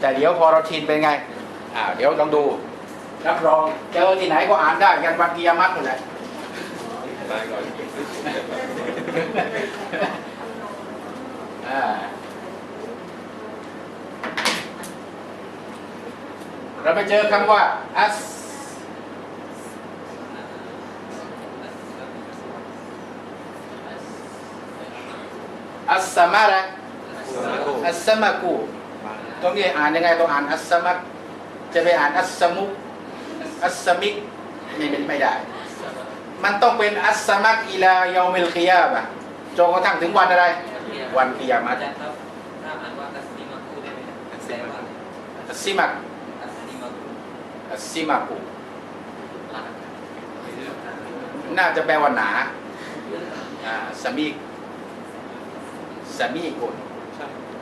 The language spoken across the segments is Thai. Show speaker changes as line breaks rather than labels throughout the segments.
แต่เดี๋ยวพอเราชินเป็นไงอ่าเดี๋ยวลองดูรับรองเจอที่ไหนก็อ่านได้กันวันกิยามัตนั่นแหละ
ตายก่อน
อ่าเราไปเจอคำว่าอัสอัสสมาระอัสสมากู ตรงนี้อ่านยังไงต้องอ่านอัสมักจะไปอ่านอัสมุกอัสมิกนี่เป็นไม่ได้ มันต้องเป็นอัสมักอิลายามิลกิยามะจนกระทั่งถึงวันอะไร วันกิยามัต
อาจารย์ครับถ้าอ่านว่าสซิมาคูได้ไหมแปลว่า
อัสซิมัก
อัสซิมาคู
อัสซิมากู
อ่าน
น่าจะแปลว่าหนาอ่าสมีกสมีกุล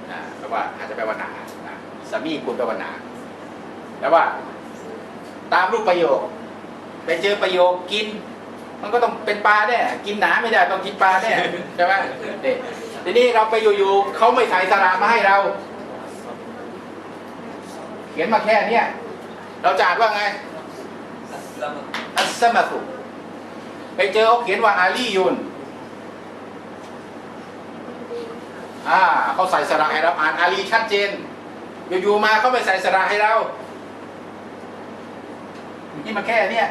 ใช่
อ่าแปลว่าอาจจะแปลว่าหนาอ่าสมีกุลแปลว่าหนาแต่ว่า ตามรูปประโยค ไปเจอประโยคกิน มันก็ต้องเป็นปลาแน่กินหนาไม่ได้ต้องกินปลาแน่ใช่ไหมนี่ทีนี้เราไปอยู่ๆเขาไม่ใส่สระมาให้เรา เขียนมาแค่เนี้ยเราจะอ่านว่าไง
อัสลาม
อัสสมาตุไปเจอเขาเขียนว่าอาลียุน อ่าเขาใส่สระให้เราอ่านอาลีชัดเจน อยู่ๆมาเขาไม่ใส่สระให้เรานี่มาแค่เนี้ย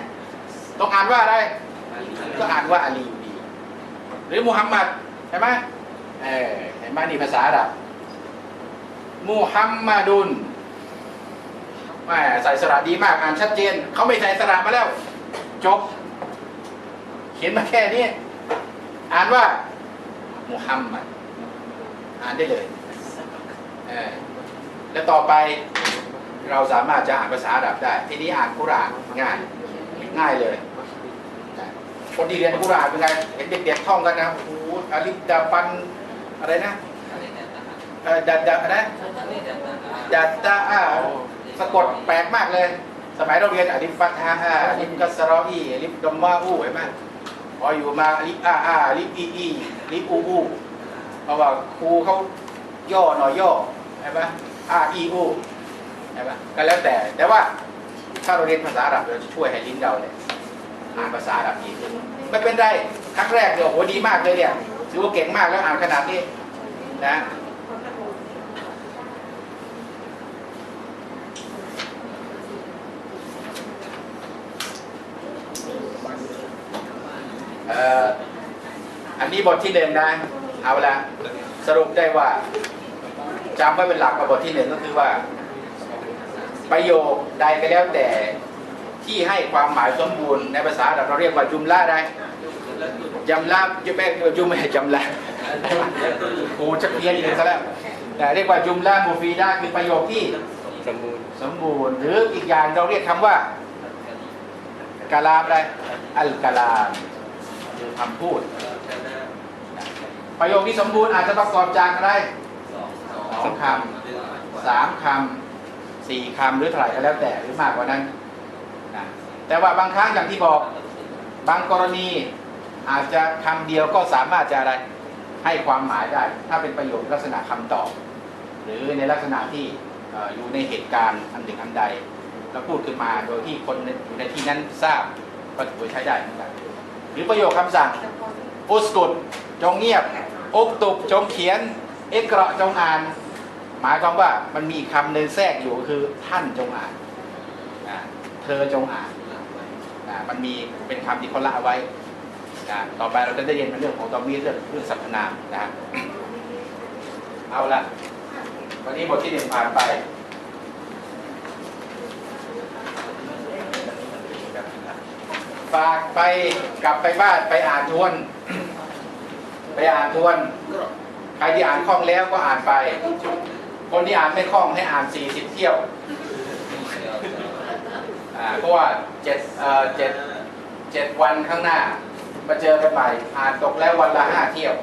ต้องอ่านว่าอะไรก็อ่านว่าอาลีอยู่ดีหรือมุฮัมมัดใช่ไหมเออเห็นไหมนี่ภาษาอับมุฮัมมัดุนแหมใส่สระดีมากอ่านชัดเจนเขาไม่ใส่สระมาแล้ว จบ เขียนมาแค่นี้ อ่านว่า มุฮัมมัด อ่านได้เลยเออแล้วต่อไปเราสามารถจะอ่านภาษาอาหรับได้ ทีนี้อ่านกุรอานง่าย ง่ายเลยคนที่เรียนกุรอานเป็นไงเห็นเด็กๆท่องกันนะโอ้โหอาลิฟดาฟันอะไรนะ
อะไรเนี่ยนะฮะ
เอ่อดัดดัดอะไรนะ
อะไรเนี่ยนะฮะ
ดัดตาอาสะกดแปลกมากเลย สมัยเราเรียนอาลิฟฟัตฮาอาอาลิฟกัสรออีอาลิฟดอมมาอูเห็นไหมพออยู่มาอาลิฟอาอาอาลิฟอีอีอาลิฟอูอู เพราะว่าครูเขาย่อหน่อยย่อเห็นไหมอาอีอูเห็นไหมก็แล้วแต่ แต่ว่าถ้าเราเรียนภาษาอาหรับเราจะช่วยให้ลิ้นเราเนี่ยอ่านภาษาอาหรับดีขึ้นไม่เป็นไรครั้งแรกเนี่ยโอ้โหดีมากเลยเนี่ยถือว่าเก่งมากแล้วอ่านขนาดนี้นะอันนี้บทที่หนึ่งนะ เอาละ สรุปได้ว่าจำไว้เป็นหลักว่าบทที่หนึ่งก็คือว่า ประโยคใดก็แล้วแต่ที่ให้ความหมายสมบูรณ์ในภาษาเราเรียกว่าจุมละได้จำละจุแม่จุมไม่จำละโอ้จะเพี้ยนอีกซะแล้วแต่เรียกว่าจุมละมูฟีดาคือประโยคที่
สมบูรณ์
สมบูรณ์ หรืออีกอย่างเราเรียกคำว่ากาลามอะไรอัลกาลามคือคำพูด ประโยคที่สมบูรณ์อาจจะประกอบจากอะไรสองคำสามคำสี่คำหรือเท่าไหร่ก็แล้วแต่หรือมากกว่านั้นนะแต่ว่าบางครั้งอย่างที่บอกบางกรณีอาจจะคำเดียวก็สามารถจะอะไรให้ความหมายได้ ถ้าเป็นประโยคลักษณะคำตอบ หรือในลักษณะที่เอ่ออยู่ในเหตุการณ์อันหนึ่งอันใด แล้วพูดขึ้นมาโดยที่คนอยู่ในที่นั้นทราบก็ถือว่าใช้ได้เหมือนกันหรือประโยคคำสั่งอุสกุดจงเงียบ อุกตุบจงเขียน เอกระจงอ่าน หมายความว่ามันมีคำหนึ่งแทรกอยู่คือท่านจงอ่านเธอจงอ่านมันมีเป็นคำที่เขาละไว้ต่อไปเราจะได้เรียนเป็นเรื่องของตอมีเรื่องเรื่องสรรพนามนะฮะเอาละวันนี้บทที่หนึ่งผ่านไปฝากไปกลับไปบ้านไปอ่านทวน ไปอ่านทวนใครที่อ่านคล่องแล้วก็อ่านไป คนที่อ่านไม่คล่องให้อ่าน 40 เที่ยวเพราะว่าเจ็ดเจ็ดเจ็ดวันข้างหน้ามาเจอกันใหม่อ่านตกแล้ววันละห้าเที่ยว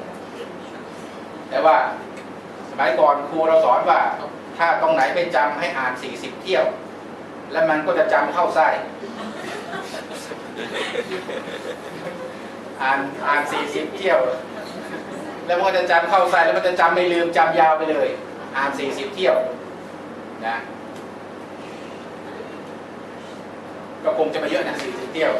แต่ว่าสมัยก่อนครูเราสอนว่า ถ้าตรงไหนไม่จำให้อ่าน 40 เที่ยว แล้วมันก็จะจำเข้าไส้อ่านอ่าน 40 เที่ยว แล้วมันก็จะจำเข้าใส่แล้วมันจะจำไม่ลืมจำยาวไปเลย อ่านสี่สิบเที่ยวนะก็คงจะไปเยอะนะสี่สิบเที่ยว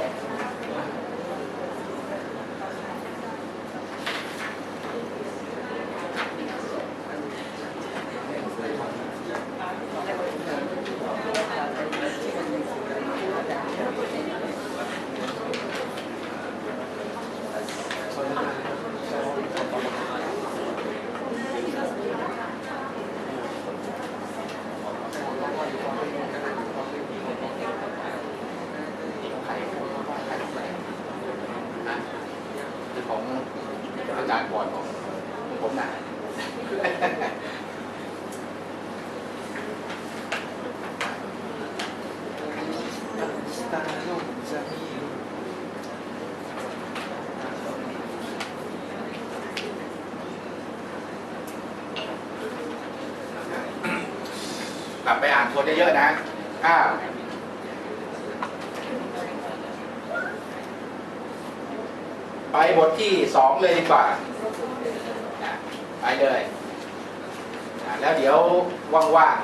ของอาจารย์บอลของของผมนะกลับไปอ่านคนเยอะๆนะอ้าวไป บทที่สองเลยดีกว่าไปเลยแล้วเดี๋ยวว่าง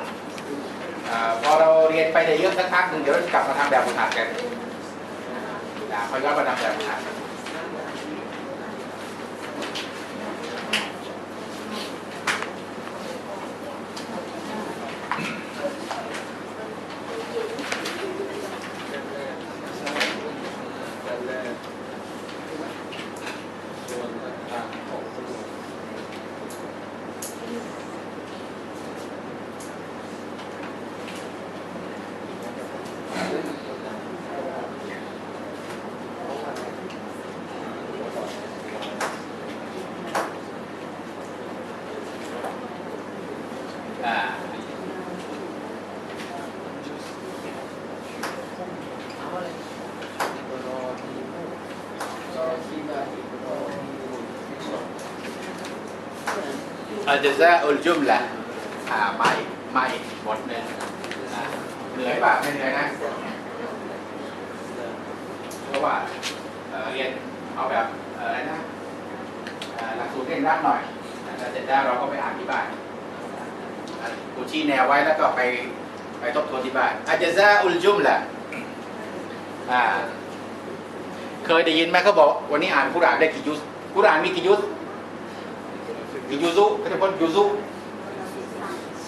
ๆพอเราเรียนไปได้เยอะสักพักหนึ่งเดี๋ยวเราจะกลับมาทำแบบฝึกหัดกันนะพอย้อนมาทำแบบฝึกหัด
ส่วนต่างๆของสมุด
อ่า อัลจซาอุลจุมละอ่าไม่ไม่บทหนึ่งอ่าเหนื่อยป่ะไม่เหนื่อยนะเพราะว่าเอียนเอาแบบอะไรนะหลักสูตรเร่งรัดหน่อยแล้วเสร็จแล้วเราก็ไปอ่านที่บ้านกูชี้แนวไว้แล้วก็ไปไปทบทวนที่บ้านอัลจซาอุลจุมละอ่าเคยได้ยินไหมเขาบอกวันนี้อ่านกุรานได้กี่ยุสกุรานมีกี่ยุส กี่ยูซุเขาจะพูดยูซุ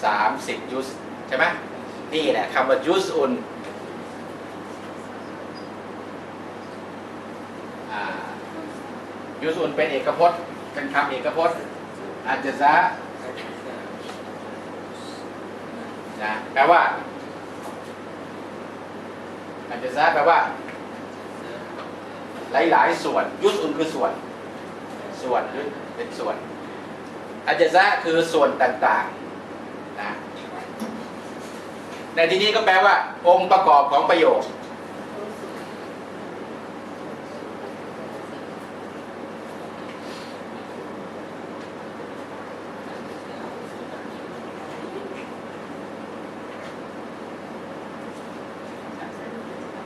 สามสิบยูสใช่ไหมนี่แหละคำว่ายูสอุนยูสอุนเป็นเอกพจน์เป็นคำเอกพจน์อาจจะซะนะแปลว่าอาจจะซะแปลว่า หลาย ๆ ส่วน ยุสอุนคือส่วน ส่วนยุสเป็นส่วน อาจจะซะคือส่วนต่างๆนะในที่นี้ก็แปลว่า องค์ประกอบของประโยค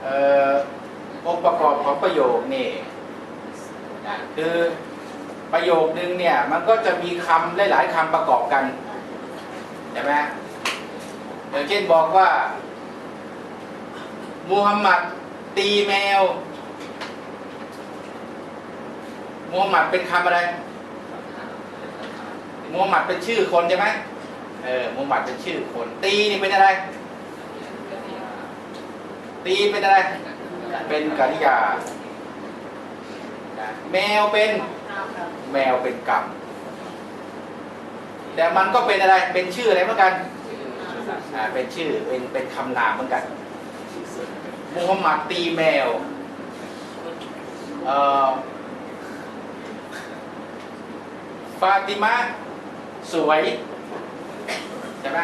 เอ่องค์ประกอบของประโยคนี่นะคือ ประโยคนึงเนี่ยมันก็จะมีคำหลายๆคำประกอบกันใช่ไหมอย่างเช่นบอกว่ามูฮัมหมัดตีแมวมูฮัมหมัดเป็นคำอะไรมูฮัมหมัดเป็นชื่อคนใช่ไหมเออมูฮัมหมัดเป็นชื่อคน ตีนี่เป็นอะไร ตีเป็นอะไร เป็นกริยา แมวเป็น แมวเป็นกรรม แต่มันก็เป็นอะไรเป็นชื่ออะไรเหมือนกันอ่าเป็นชื่อเป็นเป็นคำนามเหมือนกันมูฮัมหมัดตีแมวเอ่อฟาติมาสวยใช่ไหม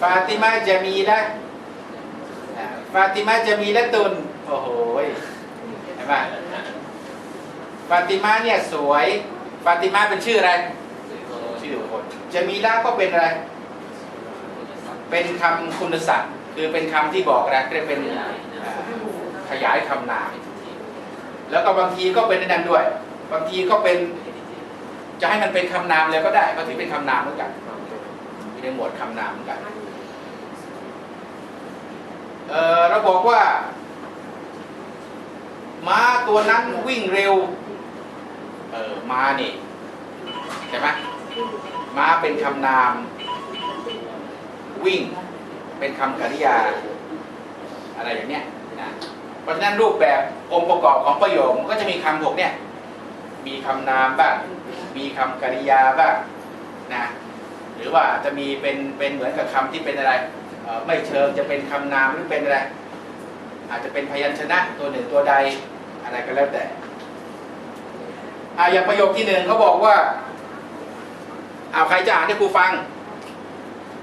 ฟาติมาจะมีได้อ่าฟาติมาจะมีและตุนโอ้โหยเห็นไหม ฟาติมาเนี่ยสวยฟาติมาเป็นชื่ออะไร ชื่อคนจะมีละก็เป็นอะไร เป็นคำคุณศัพท์คือเป็นคำที่บอกอะไรเรียกเป็นอ่าขยายคำนามแล้วก็บางทีก็เป็นนั่นด้วย บางทีก็เป็นจะให้มันเป็นคำนามเลยก็ได้ก็ถือเป็นคำนามเหมือนกันอยู่ในหมวดคำนามเหมือนกันเออเราบอกว่าม้าตัวนั้นวิ่งเร็ว เออมานี่ใช่ไหมม้าเป็นคำนาม วิ่ง เป็นคำกริยา อะไรอย่างเนี้ยนะเพราะฉะนั้นรูปแบบองค์ประกอบของประโยคมันก็จะมีคำพวกเนี้ยมีคำนามบ้างมีคำกริยาบ้างนะหรือว่าจะมีเป็นเป็นเหมือนกับคำที่เป็นอะไรไม่เชิงจะเป็นคำนามหรือเป็นอะไรอาจจะเป็นพยัญชนะตัวหนึ่งตัวใดอะไรก็แล้วแต่ อ่าอย่างประโยคที่หนึ่งเขาบอกว่าเอาใครจะอ่านให้ครูฟัง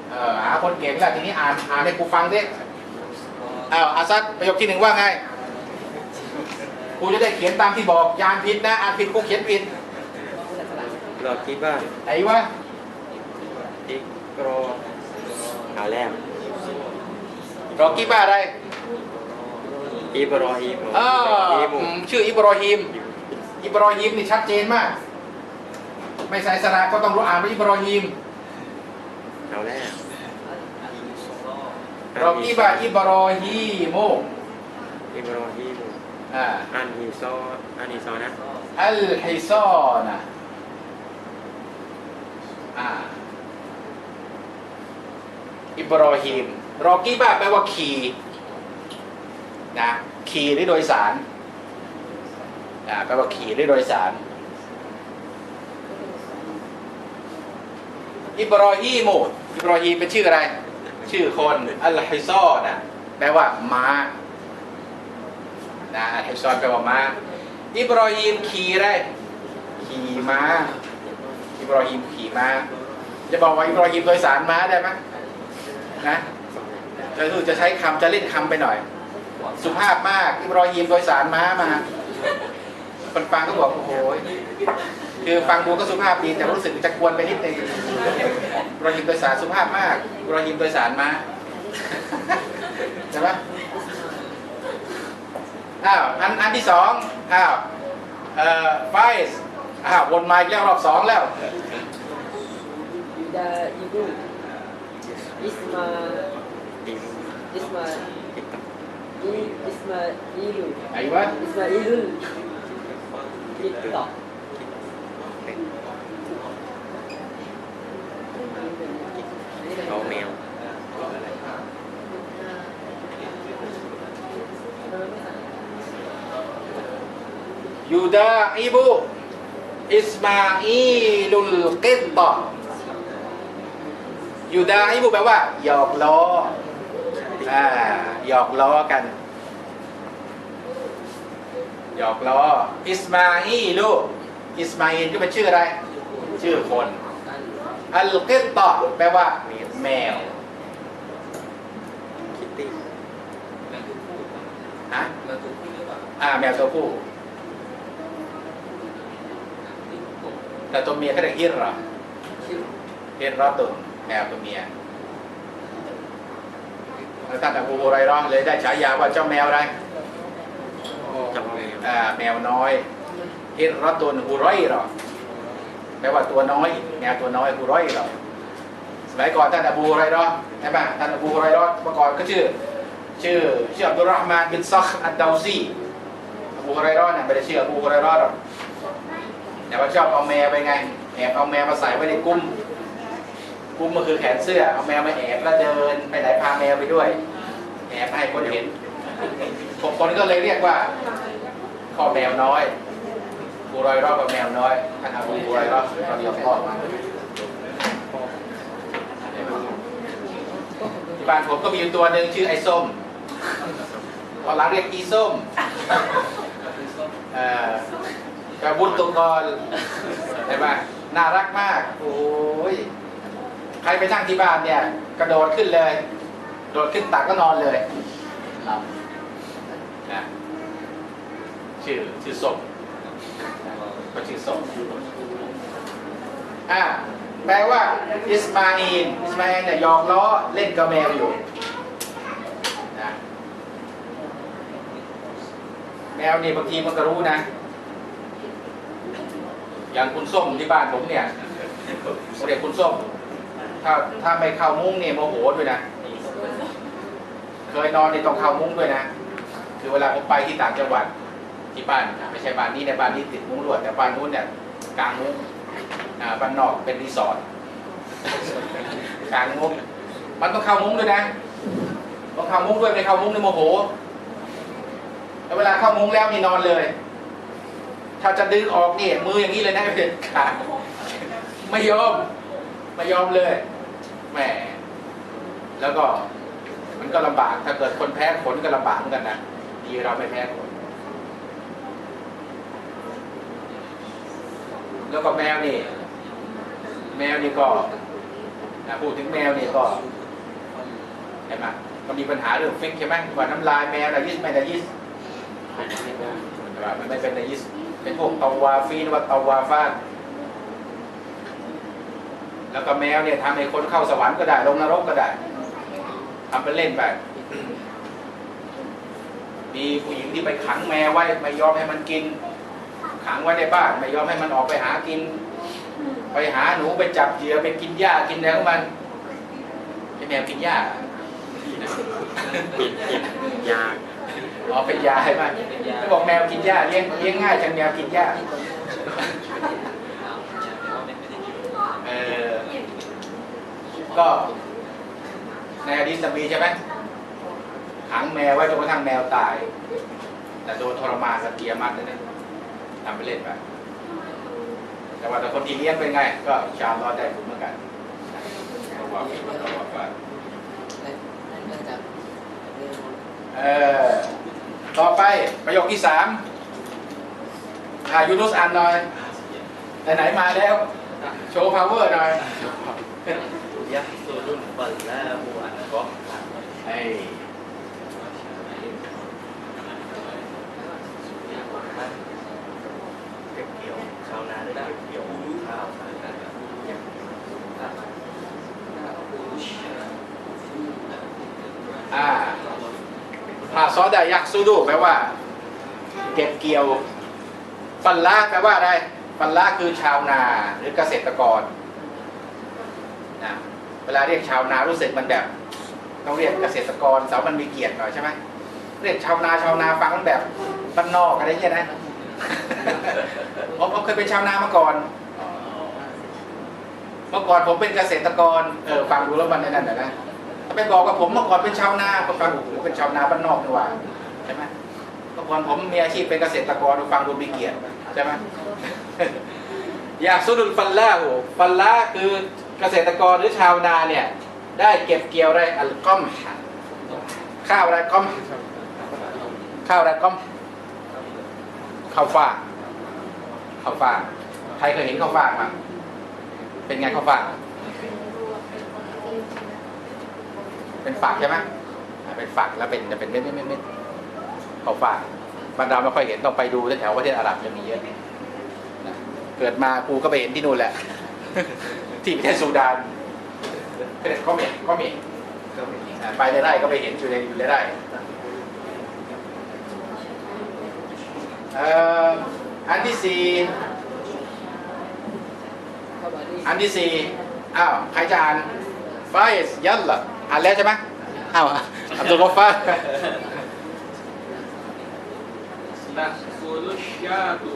เออหาคนเก่งแล้วทีนี้อ่านอ่านให้ครูฟังดิอ้าวอาซัดประโยคที่หนึ่งว่าไงครูจะได้เขียนตามที่บอกอยานผิดนะอ่านผิดครูเขียนผิด
เราคิดว่า
ไหนวะ
อิกรอหาแรม
รอกี้บ้าอะไร
อิบรอฮิม
เออ
อิบรอฮิม
อืมชื่ออิบรอฮิม อิบรอฮิมนี่ชัดเจนมาก ไม่ใส่สระก็ต้องรู้อ่านว่าอิบรอฮิม
หาแรม
รอกี้บ้าอิบรอฮิโม
อิบรอฮิม
อ่า
อันฮีซออันฮีซอนะ
อัลฮิซอนะอ่าอิบรอฮิมรอกี้บ้าแปลว่าขี่นะขี่หรือโดยสาร อ่าแปลว่าขี่หรือโดยสาร อิบรอฮีมูอิบรอฮีมเป็นชื่ออะไร ชื่อคนอัลฮิซอนะแปลว่าม้านะอัลฮิซอนแปลว่าม้าอิบรอฮีมขี่อะไรขี่ม้าอิบรอฮีมขี่ม้าจะบอกว่าอิบรอฮีมโดยสารม้าได้ไหมนะจะคือจะใช้คำจะเล่นคำไปหน่อย สุภาพมากอิบรอฮีมโดยสารม้ามา คนฟังก็บอกโอ้โหคือฟังดูก็สุภาพดีแต่รู้สึกจะกวนไปนิดนึงอิบรอฮีมโดยสารสุภาพมากอิบรอฮีมโดยสารม้าใช่ไหมอ้าวอันอันที่สองอ้าวเอ่อไฟส์อ้าววนมาอีกแล้วรอบสองแล้ว
Yuda Ibu Isma
อิม
Isma
อิต
I Isma Ilu
ไหนวะ
Isma Ilul Kita
เอาแมว
ยูดาอิบุอิสมาอีลุลกิตตอยูดาอิบุแปลว่า หยอกล้ออ่าหยอกล้อกัน หยอกล้ออิสมาอีลุอิสมาอีลก็เป็นชื่ออะไร ชื่อคนอัลกิตตอแปลว่าแมว
คิตตี้
ฮะ
เราถูกพูดหรือเปล่า
อ่าแมวตัวผู้
ที่ผม
แต่ตัวเมียเขาเรียกฮิรรา
ชื่อ
ฮิรราตุนแมวตัวเมียแล้วท่านอบูฮุไรเราะห์เลยได้ฉายาว่าเจ้าแมวอะไร
จับ แมว
น้อยฮิรราตุนฮุไรเราะห์แปลว่าตัวน้อย แมวตัวน้อยฮุไรเราะห์สมัยก่อนท่านอบูฮุไรราะห์ใช่ปะท่านอบูฮุไรราะห์เมื่อก่อนก็ชื่อ ชื่อชื่ออับดุลรอฮ์มานบินซักอัดดาวซีอบูฮุไรเราะห์เนี่ยไม่ได้ชื่ออบูฮุไรเราะห์หรอกแต่ว่าชอบเอาแมวไปไงแอบเอาแมวมาใส่ไว้ในกุ้มกุ้มก็คือแขนเสื้อเอาแมวมาแอบแล้วเดินไปไหนพาแมวไปด้วยแอบให้คนเห็นผมคนก็เลยเรียกว่า ข้อแมวน้อยบูรอยรอบกับแมวน้อยท่านอาบูบูรอยรอบเราเดียวพ่อมาที่บ้านผมก็มีอยู่ตัวหนึ่งชื่อไอ้ส้มตอนหลังเรียกอีส้มเอ่อกระบุญตุกรใช่ไหมน่ารักมาก โอ้ย ใครไปนั่งที่บ้านเนี่ย กระโดดขึ้นเลย โดดขึ้นตักก็นอนเลยหลับนะ ชื่อชื่อส้มก็ชื่อส้มอ่าแปลว่าอิสมาอีนอิสมาอีนเนี่ยหยอกล้อเล่นกับแมวอยู่นะแมวนี่บางทีมันก็รู้นะ อย่างคุณส้มที่บ้านผมเนี่ยผมเรียกคุณส้ม ถ้าถ้าไม่เข้ามุ้งเนี่ยโมโหด้วยนะ เคยนอนนี่ต้องเข้ามุ้งด้วยนะ คือเวลาผมไปที่ต่างจังหวัด ที่บ้านไม่ใช่บ้านนี้ในบ้านนี้ติดมุ้งลวดแต่บ้านนู้นเนี่ยกลางมุ้งบ้านนอกเป็นรีสอร์ทกลางมุ้งมันต้องเข้ามุ้งด้วยนะต้องเข้ามุ้งด้วยไม่เข้ามุ้งนี่โมโหแล้วเวลาเข้ามุ้งแล้วนี่นอนเลย ถ้าจะดึงออกนี่มืออย่างนี้เลยนะเป็นขาไม่ยอมไม่ยอมเลยแหมแล้วก็มันก็ลำบากถ้าเกิดคนแพ้ขนก็ลำบากเหมือนกันนะดีเราไม่แพ้ขน แล้วก็แมวนี่ แมวนี่ก็พูดถึงแมวนี่ก็เห็นไหมมันมีปัญหาเรื่องฟิกใช่ไหมว่าน้ำลายแมวนายิสไม่นายิสมันไม่เป็นนายิสเป็นพวกตาวาฟีนว่าตาวาฟานแล้วก็แมวเนี่ยทำให้คนเข้าสวรรค์ก็ได้ลงนรกก็ได้ทำเป็นเล่นไปมีผู้หญิงที่ไปขังแมวไว้ไม่ยอมให้มันกิน ขังไว้ในบ้านไม่ยอมให้มันออกไปหากิน ไปหาหนูไปจับเหยื่อไปกินหญ้ากินอะไรของมันไอ้แมวกินหญ้า
กินกินยา
อ๋อเป็นยาใช่ไหมไม่บอกแมวกินหญ้าเลี้ยงเลี้ยงง่ายจังแมวกินหญ้าเออก็ในอดีตมีใช่ไหมขังแมวไว้จนกระทั่งแมวตาย แต่โดนทรมานกับเกียร์มัดเลยนะ ทำไปเล่นไปแต่ว่าแต่คนทีเลี้ยเป็นไง ก็ชาลอดได้บุญเหมือนกันนะว่ามีคนก็บอกว่าเออต่อไปประโยคที่สามอายูนุสอ่านหน่อยไหนๆมาแล้ว โชว์พาวเวอร์หน่อย
ยักษ์สุรุ่นบัลลาหัวก็
ไอ
เก็บเกี่ยวชาวนาได้เก็บเกี่ยวข้าว
อ่าภาซอดายักซูดูแปลว่า เก็บเกี่ยว ฟันละแปลว่าอะไร ฟันละคือชาวนาหรือเกษตรกรนะเวลาเรียกชาวนารู้สึกมันแบบ ต้องเรียกเกษตรกร เสามันมีเกียรติหน่อยใช่ไหมเรียกชาวนาชาวนาฟังมันแบบบ้านนอกอะไรเงี้ยนะ ผมผมเคยเป็นชาวนามาก่อน เมื่อก่อนผมเป็นเกษตรกร เออฟังดูแล้วมันนั่นน่ะนะไปบอกกับผมเมื่อก่อนเป็นชาวนาก็ฟังโอ้โหเป็นชาวนาบ้านนอกนี่หว่าใช่ไหมเมื่อก่อนผมมีอาชีพเป็นเกษตรกรฟังดูมีเกียรติใช่ไหมอยากสุดุลฟันล่าโหฟันล่าคือเกษตรกรหรือชาวนาเนี่ย ได้เก็บเกี่ยวอะไรอัลก้อมข้าวอะไรก้อมข้าวอะไรก้อม ข้าวฟ่างข้าวฟ่างใครเคยเห็นข้าวฟ่างมั้งเป็นไงข้าวฟ่างเป็นฝักใช่ไหมอ่าเป็นฝักแล้วเป็นจะเป็นเม็ดเม็ดเม็ดเม็ดข้าวฟ่างบรรดาไม่ค่อยเห็นต้องไปดูแถวๆประเทศอาหรับจะมีเยอะนะเกิดมากูก็ไปเห็นที่นู่นแหละ ที่ประเทศซูดานประเทศก็เมก็เมอ่าไปในไร่ก็ไปเห็นอยู่ในอยู่ในไร่เอ่ออันที่สี่อันที่สี่อ้าวใครจะอ่านไฟส์ยันล่ะอ่านแล้วใช่ไหมอ้าวอับดุลกอฟฟาร์
ตักกุลุชยาตุ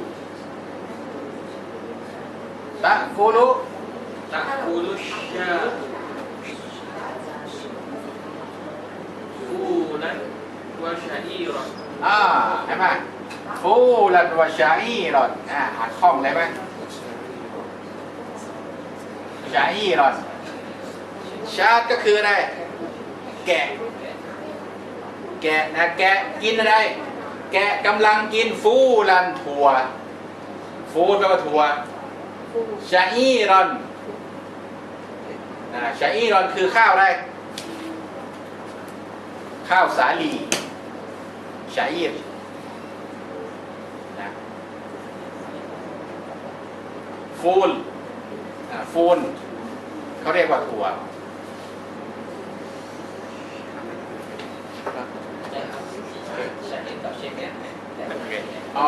ตะกูรุ
ตักกุลุชยาตุฟูนันวะชะอีรอ
อ่าเห็นไหม ฟูลันวะชาอีรอนอ่าอ่านคล่องเลยไหมชาอีรอน ชาดก็คืออะไร แกะ แกะนะแกะกินอะไร แกะกำลังกินฟูลันถั่วฟูแปลว่าถั่วชาอีรอนนะชาอีรอนคือข้าวอะไร ข้าวสาลีชาอีรนะ ฟูลฟูลเขาเรียกว่าถั่วอ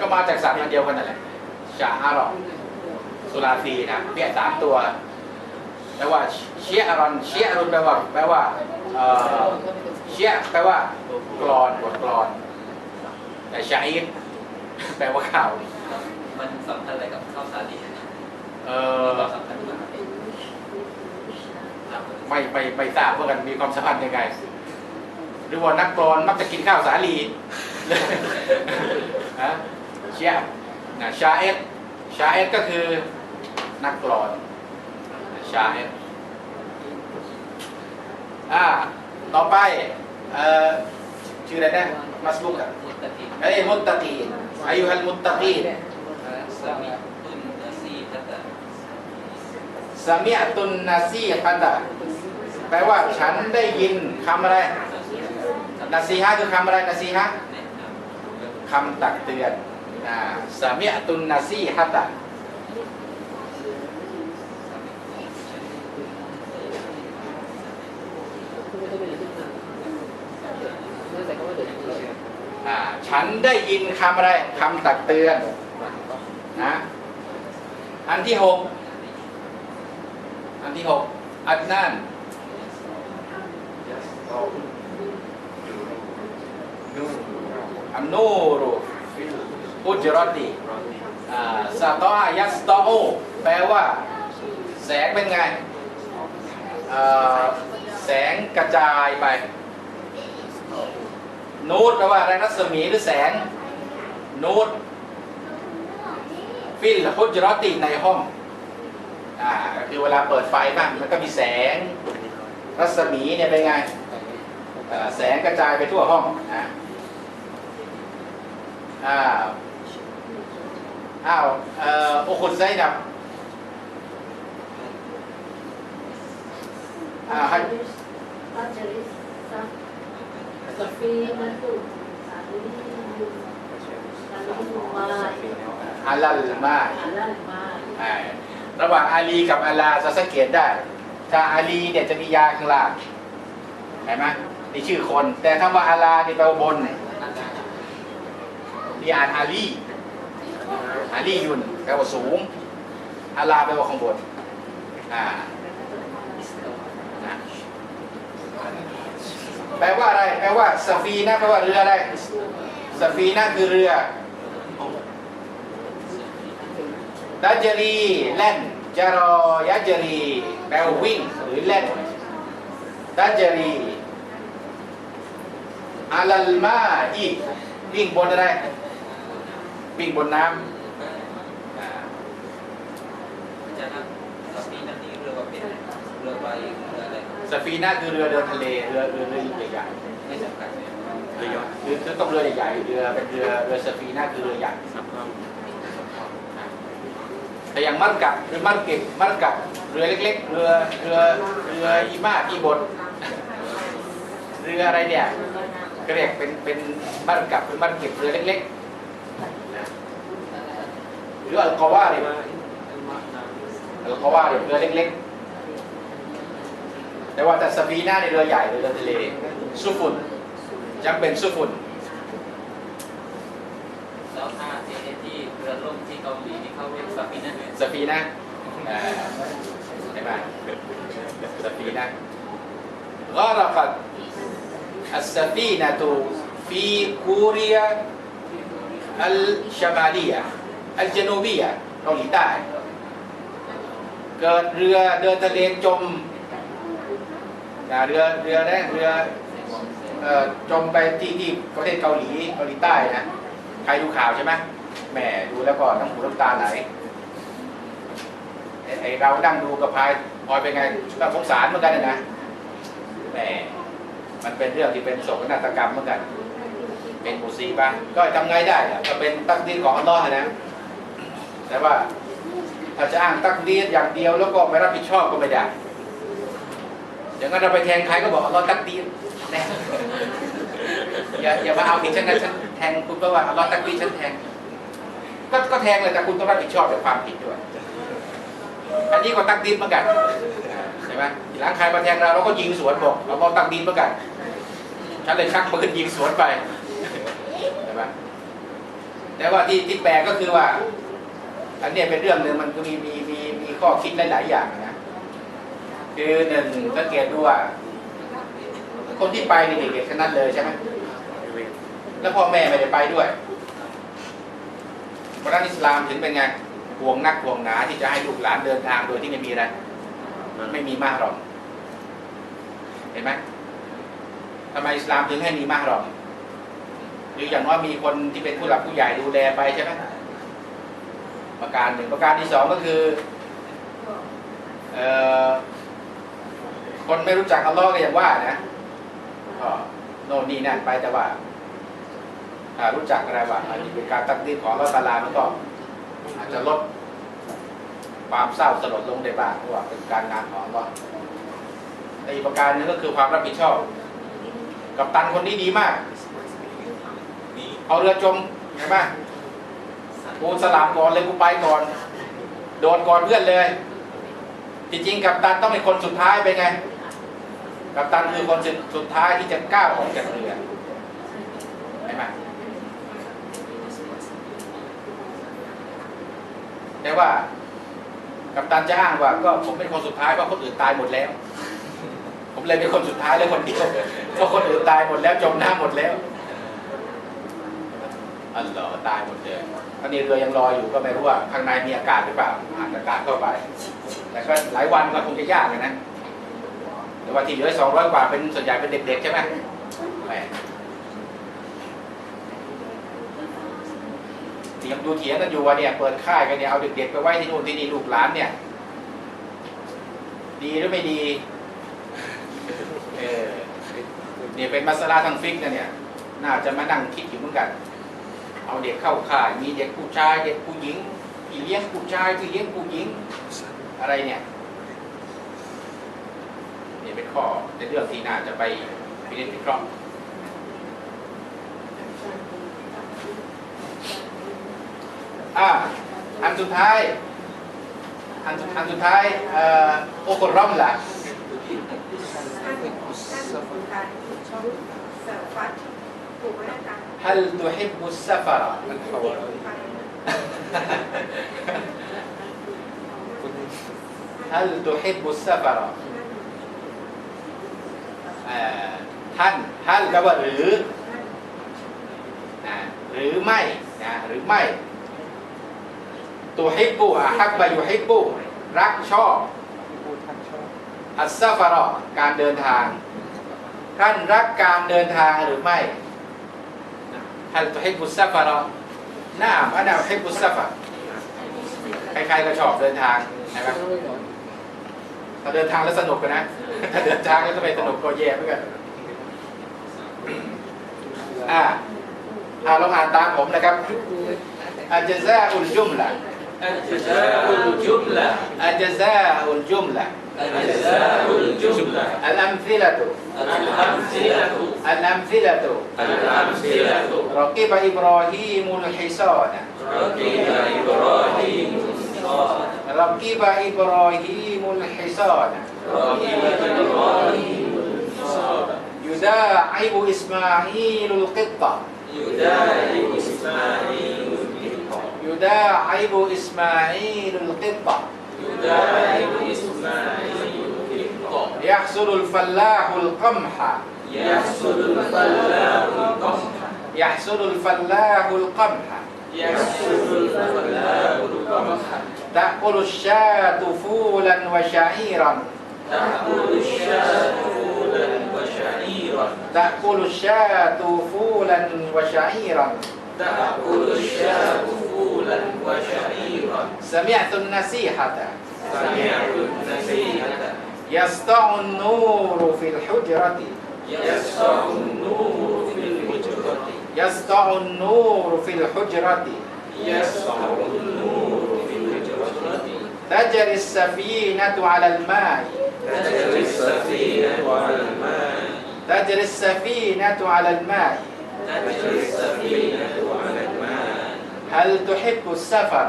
ก็มาจากสัตว์อันเดียวกันนั่นแหละชาอารอนสุราฟีนะเปียสามตัวแปลว่าเชียรอนเชียรุนแปลว่าแปลว่าเชียแปลว่ากรอนบทกลอน แต่ชาอิดแปลว่าข่าว
มันสำคัญอะไรกับข้าวสาลี
เอ
มี
อ
ความสำคัญมาก
ไม่ไปไปทราบว่ากันมีความสัมพันธ์ยังไง หรือว่านักกลอนมักจะกินข้าวสาลีฮะเชียนะชาเอสชาเอสก็คือนักกลอนชาเอสอ่าต่อไปเอ่อ ชื่ออะไรนะมัสลุกอะ
มุตตะกี
เอ้ยมุตตะกีนอายุฮัลมุตตะกีน
สามีตุนนาซีตัตตะ
สามีตุนนาซีฮันดะแปลว่าฉันได้ยินคำอะไรนาซีฮะคือคำอะไรนาซีฮะ
แนะนำ
คำตักเตือนอ่าสามีตุนนาซีฮัตะ ฉันได้ยินคำอะไรคำตักเตือนนะอันที่หกอันที่หกอันนั่นอันนูรุอุจรติอ่าสตอยัสตอโอแปลว่า แสงเป็นไงเอ่อแสงกระจายไป นูตแปลว่าอะไรรัศมีหรือแสง นูตฟิลฮุจรอติในห้องอ่าก็คือเวลาเปิดไฟบ้างมันก็มีแสง รัศมีเนี่ยเป็นไงแสงกระจายไปทั่วห้องอ้าวอ้าวเอ่อโอคุนไซนับอ่าให้
Safina tu, Safina,
อาลัลมา
halal ma.
อ่าระหว่างอาลีกับอาลาจะสังเกตได้ ถ้าอาลีเนี่ยจะมียาข้างล่างเห็นไหมนี่ชื่อคน แต่ถ้าว่าอาลานี่แปลว่าบนนี่นี่อ่านอาลีอาลียุนแปลว่าสูงอาลาแปลว่าข้างบนอ่านะ แปลว่าอะไร แปลว่าสฟีนะแปลว่าเรืออะไรสฟีนะคือเรือดัจจรีแล่นจารอยะจรีแปลวิ่งหรือแล่นดัจจรีอาลัลมาอีวิ่งบนอะไรวิ่งบนน้ำอา
จารย์ครับสามีนั่นนี่เรือเป็นเรือใบ
สฟีน่าคือเรือเดินทะเลเรือเรือเรือใหญ่
ไม่สำคัญเลย
ๆเรือยอคือคือต้องเรือใหญ่ๆเรือเป็นเรือเรือสฟีน่าคือเรือใหญ่
สับเพิ่ม
แต่อย่างมัดกับหรือมัดเก็บมัดกับเรือเล็ก ๆ เรือเรือเรืออีมาอีบดเรืออะไรเนี่ยก็เรียกเป็นเป็นมัดกับเป็นมัดเก็บเรือเล็กๆนะหรืออัลกอว่าเนี่ยอัลกอว่าเนี่ยเรือเล็กๆ แต่ว่าแต่สฟีน่าในเรือใหญ่เรือทะเลซุฟุนจำเป็นซุฟุน
แล้วถ้าที่ที่เรือล่มที่เกาหลีที่เขาเรียกสามีนั่นเลย
สฟีน่าอ่าเห็นไหมสฟีน่า غرقت السفينة في كوريا الشمالية الجنوبية เกาหลีใต้ เกิดเรือเดินทะเลจม อ่าเรือเรือนะเรือเอ่อจมไปที่ที่ประเทศเกาหลีเกาหลีใต้นะใครดูข่าวใช่ไหมแหมดูแล้วก็น้ำหูน้ำตาไหลไอ้เรานั่งดูกับพายพลอยเป็นไงก็สงสารเหมือนกันนะแหมมันเป็นเรื่องที่เป็นโศกนาฏกรรมเหมือนกัน เป็นมุซีบะห์ก็ทำไงได้อะก็เป็นตักดีของอัลลอฮ์นะแต่ว่าถ้าจะอ้างตักดีอย่างเดียวแล้วก็ไม่รับผิดชอบก็ไม่ได้ อย่างนั้นเราไปแทงใครก็บอกอัลลอฮ์ตักดีรแน่อย่าอย่ามาเอาผิดฉันนะฉันแทงคุณก็ว่าอัลลอฮ์ตักดีฉันแทง ก็ก็แทงเลยแต่คุณต้องรับผิดชอบในความผิดด้วย อันนี้ก็ตักดีรเหมือนกันใช่ไหมหลังใครมาแทงเราเราก็ยิงสวนบอกเราก็ตักดีรเหมือนกันฉันเลยชักปืนยิงสวนไปใช่ไหมแต่ว่าที่ที่แปลก็คือว่าอันเนี้ยเป็นเรื่องหนึ่งมันก็มีมีมีมีข้อคิดหลายๆอย่างนะ คือหนึ่งสังเกตดูว่า คนที่ไปนี่เด็กๆทั้งนั้นเลยใช่ไหมแล้วพ่อแม่ไม่ได้ไปด้วยเพราะนั้นอิสลามถึงเป็นไงห่วงนักห่วงหนาที่จะให้ลูกหลานเดินทางโดยที่ไม่มีอะไรไม่มีมากหรอกเห็นไหมทำไมอิสลามถึงให้มีมากหรอกหรืออย่างน้อยมีคนที่เป็นผู้หลักผู้ใหญ่ดูแลไปใช่ไหมประการหนึ่งประการที่สองก็คือเอ่อ คนไม่รู้จักอัลลอฮ์ก็อย่างว่านะก็โน่นนี่นั่นไปแต่ว่ารู้จักอะไรว่าอันนี้เป็นการตักดีของอัลลอฮ์ตาลามันก็อาจจะลดความเศร้าสลดลงได้บ้างเพราะว่าเป็นการงานของอัลลอฮ์ในอีกประการหนึงก็คือความรับผิดชอบ กับตันคนนี้ดีมากเอาเรือจมเห็นไหมกูสลามก่อนเลยกูไปก่อน โดนก่อนเพื่อนเลย จริงๆกับตันต้องเป็นคนสุดท้ายไปไง กับตันคือคนสุดท้ายที่จะก้าวออกจากเรือเห็นไหมแต่ว่ากับตันจะอ้างว่าก็ผมเป็นคนสุดท้ายเพราะคนอื่นตายหมดแล้ว ผมเลยเป็นคนสุดท้ายเลยคนเดียวเพราะคนอื่นตายหมดแล้วจมน้ำหมดแล้วอันเหรอตายหมดเลยตอนนี้เรือยังลอยอยู่ก็ไม่รู้ว่าข้างในมีอากาศหรือเปล่าอ่านอากาศเข้าไป แต่ก็หลายวันก็คงจะยากนะ แต่ว่าที่เหลือสองร้อยกว่าเป็นส่วนใหญ่เป็นเด็กๆใช่ไหมแหมเถียงดูเถียงกันอยู่ว่าเนี่ยเปิดค่ายกันเนี่ยเอาเด็กๆไปไว้ที่นู่นที่นี่ลูกหลานเนี่ย ดีหรือไม่ดีเออเนี่ยเป็นมัสลาทางฟิกนะเนี่ย น่าจะมานั่งคิดอยู่เหมือนกัน เอาเด็กเข้าค่าย มีเด็กผู้ชาย เด็กผู้หญิง พี่เลี้ยงผู้ชายพี่เลี้ยงผู้หญิง อะไรเนี่ย นี่เป็นข้อในเรื่องที่น่าจะไปพิจารณาอ่าอันสุดท้าย อันสุดอันสุดท้ายโอกรอมล่ะฮัลตุฮิบบุสซาฟาระฮัลตุฮิบบุสซาฟาระ ท่านท่านแปลว่าหรือนะหรือไม่นะหรือไม่ตุฮิบบุอะฮับบะยุฮิบบุรักชอบอัสซาฟาระการเดินทาง ท่านรักการเดินทางหรือไม่ฮัลตุฮิบบุสซาฟาระน่าอันนาฮิบบุสซาฟาใครๆก็ชอบเดินทางนะครับ เดินทางแล้วสนุกกันนะ ถ้าเดินทางแล้วก็ไม่สนุกก็แย่เหมือนกันอ่าอ่าลองอ่านตามผมนะครับอัจซาอุลจุมละ
الجزاء الجملة
อัจซาอุลจุมละ
الجزاء الجملة
อัลอัมซิละตุ
الأمثلة
อัลอัมซิละตุ
الأمثلة
รอกิบอิบรอฮี
ركب إبراهيم الحصان. إبراهيم
الحصان.
يداعب إسماعيل القطة.
يداعب إسماعيل القطة. يداعب إسماعيل القطة.
يداعب إسماعيل القطة.
يحصد الفلاح القمح.
يحصد الفلاح القمح.
يحصد الفلاح القمح.
يحصد الفلاح القمح.
تأكل الشاة فولا وشعيرا.
تأكل الشاة فولا وشعيرا.
تأكل الشاة فولا وشعيرا.
تأكل الشاة فولا وشعيرا.
سمعت النصيحة.
سمعت النصيحة.
يسطع النور في الحجرة.
يسطع النور في الحجرة.
يسطع النور في الحجرة.
يسطع النور
تجري السفينة على الماء
تجري السفينة على الماء
تجري السفينة على الماء
تجري السفينة على الماء
هل تحب السفر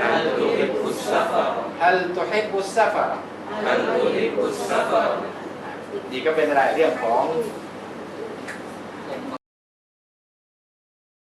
هل تحب السفر
هل تحب السفر
هل تحب السفر
นี่ก็เป็นอะไรเรื่องของ
เ